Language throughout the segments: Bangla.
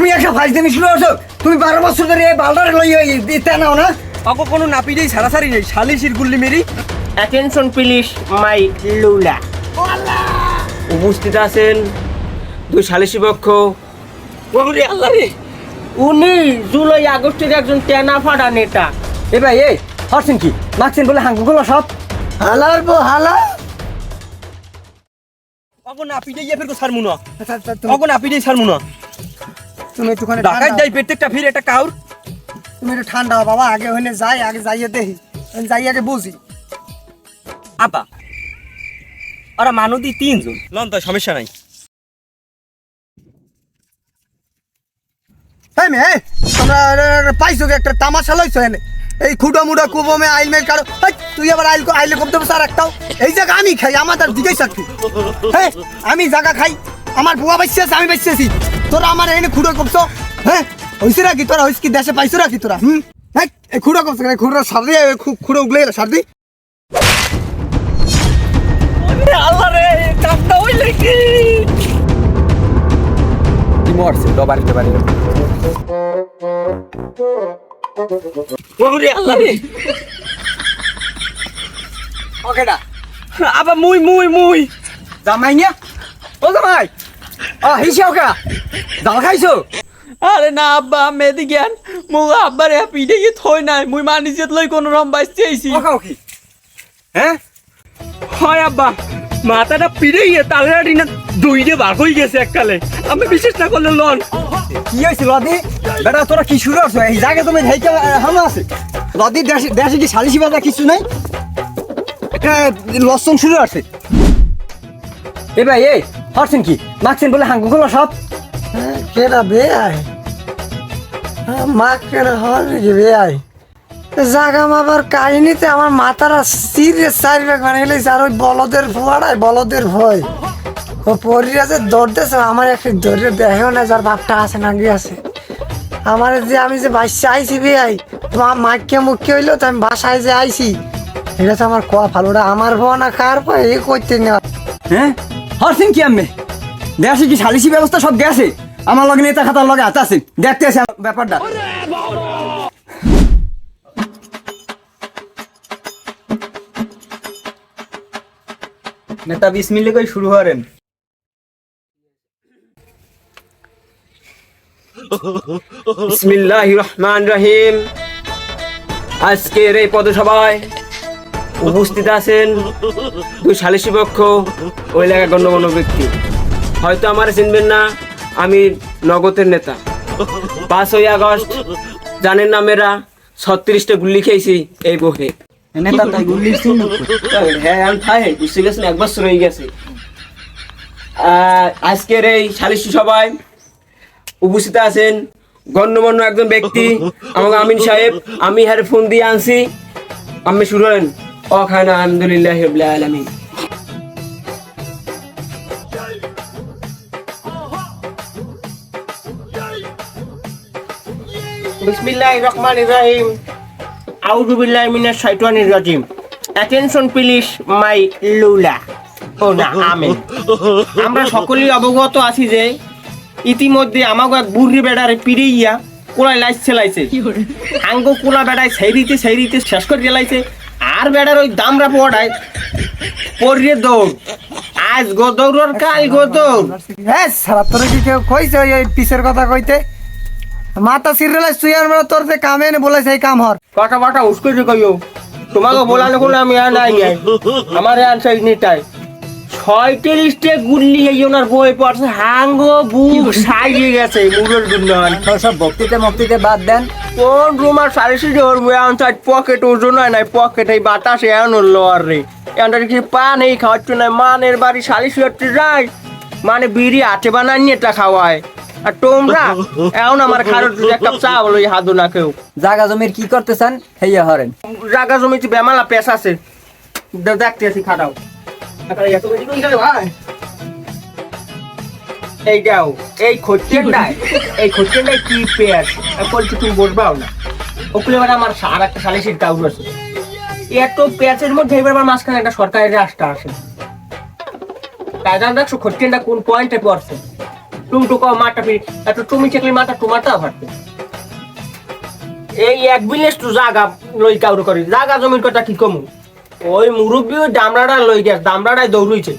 তুমি একটা ফাইজ দিন শুরু আছো তুমি বারো বছর ধরে এই বালদার লই দিতে নাও না। অগো কোনো নাপিতেই সারাসারি নেই শালিশির গুল্লি মেরি। অ্যাটেনশন প্লিজ মাই লুলা উপস্থিত আছেন দুই পক্ষ। ওরে আল্লাহ রে! উনি জুলাই আগস্টের একজন টেনা ফাটা নেতা। এ ভাই এই হরছেন কি? মাগছেন বলে হাঙ্গুগুলো সব। হালার বো হালা। অগো নাপিতেই ইয়ে ফেরকো সারমু না। আচ্ছা, আচ্ছা, অগো নাপিতেই সারমু না। তুমি একটুখানি ঢাকায় যাই প্রত্যেকটা ফিরে একটা কাউর। তুমি একটু ঠান্ডা বাবা আগে ওখানে যাই আগে যাইয়ে দেখি। যাই আগে বুঝি। আপা ওরা মানদি তিনজন। লন তো সমস্যা নাই। মেয়ে তোমরা এ- এ- পাইছো কি একটা তামাশা লইছো এনে? এই খুঁটো মুডো কুবমে আইল মেল কারও তুই আবার আইল এই জায়গা আমি খাই আমার তার আমি জায়গা খাই। আমার বুয়া বাইসে আমি বাইসে আছি তোরা আমার এনে খুঁড়ো করছ হ্যাঁ হইছে নাকি? তোরা হইস কি দেশে পাইছো নাকি তোরা হুম? হ্যাঁ এই খুঁড়ো করছ খুঁড়ো সারদি খুঁড়ো উগলে সারদি। আল্লাহ রে কামটা হইলে কি? কি মরছে তো বাড়ি ওরে আল্লাহ রে। ওকেটা আবার মুই মুই মুই। জামাই ও জামাই। ও হিসে ওকে জাল খাইছো? আরে না আব্বা আমি এদিকে আন। মুগ আব্বার পিঠে গিয়ে থই নাই মুই মানিজত লই কোন রম বাইতে আইছি। ওকে ওকে। হ্যাঁ? হয় আব্বা মাথাটা পিড়ে গিয়ে তালগাড়ি না দইরে বার হয়ে গেছে এককালে। আমি বিশেষ না করলে লন। কি হয়েছে লদি? বেটা তোরা কি শুরু করছ? এই জায়গায় তুমি হেইকে হামলা আছে। লদি দেশে দেশে কি সালিশি বাজা কিছু নাই? একটা লসন শুরু আছে। এ ভাই এই হরছেন কি? মাগছেন বলে হাঙ্গু হাঙ্গুগুলো সব? বেআই? মা কেরা হল নাকি বেআই? জাগা মাবার কাহিনীতে আমার মাথারা সিরিয়াস চারি মানে গেলে আর ওই বলদের বলদের ভয়। ও পরিরা যে দৌড়তেছে আমার একটু ধরে দেখেও না যার বাপটা আছে না গিয়ে আছে। আমার যে আমি যে বাসে আইছি বেআই তোমার মাকে মুখে হইল তো আমি বাসায় যে আইছি এটা তো আমার কোয়া ভালোটা আমার ভুয়া না কার পায় এ করতে না হ্যাঁ? হরছেন কি আমি দেশে কি সালিশি ব্যবস্থা? সব গেছে। আমার লগে নেতা খাতার লগে হাত আছে। দেখতে আছে ব্যাপারটা। নেতা বিসমিল্লে কই শুরু করেন বিসমিল্লাহির রহমান রহিম। আজকের এই পদসভায় উপস্থিত আছেন দুই সালিসি পক্ষ ওই এলাকার গণ্যমান্য ব্যক্তি। হয়তো আমার চিনবেন না আমি নগদের নেতা। পাঁচই আগস্ট জানেন না মেয়েরা ছত্রিশটা গুল্লি খেয়েছি এই বহে নেতা তাই গুল্লি হ্যাঁ আমি খাই বুঝতে গেছেন এক বছর গেছে। আহ, আজকের এই সালিসি সভায় উপস্থিত আছেন গণ্যমান্য একজন ব্যক্তি আমাকে আমিন সাহেব আমি হ্যাঁ ফোন দিয়ে আনছি। আমি শুরু হলেন ও খানা আলহামদুলিল্লাহ রবিল আলমী বিসমিল্লাহির রহমানির রহিম। আউযু বিল্লাহি রাজিম। অ্যাটেনশন প্লিজ মাই লুলা ও না আমিন। আমরা সকলেই অবগত আছি যে ইতিমধ্যে আমাকে এক বুড়ি বেড়ারে পিড়িয়া কোলাই লাইস ছেলাইছে আঙ্গো কোলা বেড়ায় সেইরিতে সেইরিতে শেষ করে গেলাইছে আর বেড়ার ওই দামরা পোয়াটায় পড়িয়ে দৌড়। আজ গো দৌড় আর কাল গো দৌড়। হ্যাঁ সারা তোর কি কেউ কইছে ওই ওই পিসের কথা কইতে? মাথা তুই আর মানে তোর যে কামে এনে বলেছে এই কাম হর। কাটা বাটা উস্কুই কইও। তোমাকে বলানো কোনো আমি আর নাই নাই আমার আনসার নিটাই ছয়ত্রিশটে গুল্লি এই ওনার বই পড়ছে। হাঙ্গো বুক সাইয়ে গেছে মুরল দুর্নয়ন সব বক্তৃতা মক্তিতে বাদ দেন। কোন রুমার সারিসি ধরবো এখন সাইড পকেট ওজন হয় নাই পকেট এই বাতাসে এমন হলো আর রে। কি পা নেই খাওয়াচ্ছ না মানের বাড়ি সালিশ করতে যাই মানে বিড়ি আটে বানায় নিয়ে এটা খাওয়ায়। আর তোমরা এখন আমার খারো এক কাপ চা বলো হাদু না কেউ। জাগা জমির কি করতে চান হেইয়া হরেন। জাগা জমিতে বেমালা পেশ আছে। দেখতে আছি খাটাও। এই যাও এই এই কি পেয়ার তুমি বসবাও না। ওগুলো এবার আমার আর একটা আছে। এত পেঁয়াজের মধ্যে এবার আমার মাঝখানে একটা সরকারের রাস্তা জান দেখছ কোন পয়েন্টে পড়ছে? তুমি কও মাটা ফিরি এত তুমি চেকলি মাটা তোমারটা এই এক বিলেস তো জাগা লই কাউরে করি। জাগা জমির কথা কি কমু? ওই মুরব্বী ওই দামড়াটা লই গেছে দামড়াটাই দৌড়ইছে।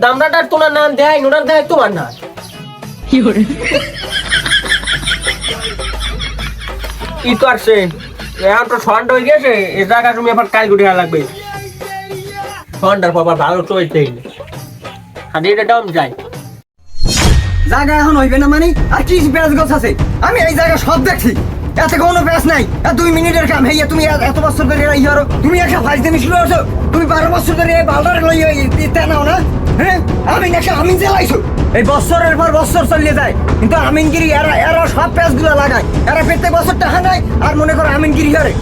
দামড়াটার তোমার নাম দেয় নোটার দেয় তোমার না কি করছে? এখন তো ঠান্ডা হয়ে গেছে এ জায়গা তুমি আবার কাল গুড়িয়া লাগবে। ঠান্ডার পর ভালো চলছে। এটা যায় জায়গা এখন হইবে না মানে? আর কি পেঁয়াজ গছ আছে? আমি এই জায়গা সব দেখছি। এতে কোনো পেঁয়াজ নাই। আর দুই মিনিটের কাম। হেইয়া তুমি এত- এত বছর ধরে এই তুমি একটা ফাইজ দিন শুরু তুমি বারো বছর ধরে এই বালদার লই দিতে নাও না? হ্যাঁ আমি নাকি আমিন চালাইছো এই বছরের পর বছর চলিয়ে যায়, কিন্তু আমিনগিরি এরা এরা সব পেঁয়াজগুলো লাগায়। এরা প্রত্যেক বছর টাকা নেয় আর মনে করো আমিনগিরি করে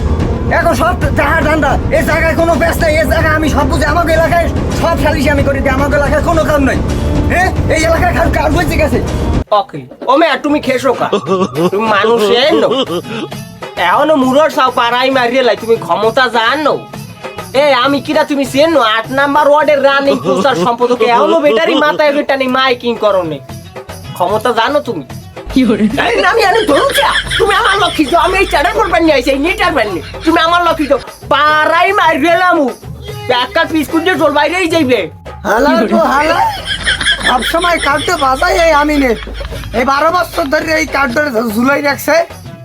এখন সব টাকা ধান্দা এই জায়গায় কোনো পেঁয়াজ নাই এই জায়গায় আমি সব বুঝি, আমাকে এলাকায় সব সালিশি আমি করি দিই, আমাকে এলাকায় কোনো কাম নাই। হ্যাঁ এই এলাকায় কার কার বুঝতে গেছে? ওকে ও মে তুমি খেসো কা? তুমি মানুষ এনো এখনও মুরর সাও পাড়াই মারিয়ে লাই, তুমি ক্ষমতা জানো? এ আমি কিরা তুমি চেনো? আট নাম্বার ওয়ার্ডের রানিং প্রচার সম্পাদক। এখনও বেটারি মাথায় বেটানি মাইকিং করনে। ক্ষমতা জানো তুমি? না, আমি আরে ধরুছা তুমি আমার লক্ষ্মী তো আমি এই চ্যানেল করবেন নিয়ে আইছি নেটার বানি তুমি আমার লক্ষ্মী তো পাড়াই মারিয়ে লামু একটা বিস্কুট দিয়ে জল বাইরেই যাইবে। হালা তো হালা। সব সময় কার্ডটা বাজাই এই আমিনে এই বারো বছর ধরে এই কার্ডটা ঝুলাই রাখছে।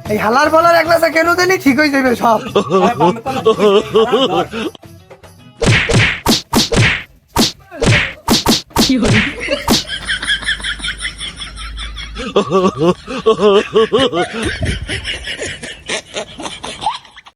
এই হালার বলার এক গ্লাসে কেন দেনি ঠিক হয়ে যাবে সব।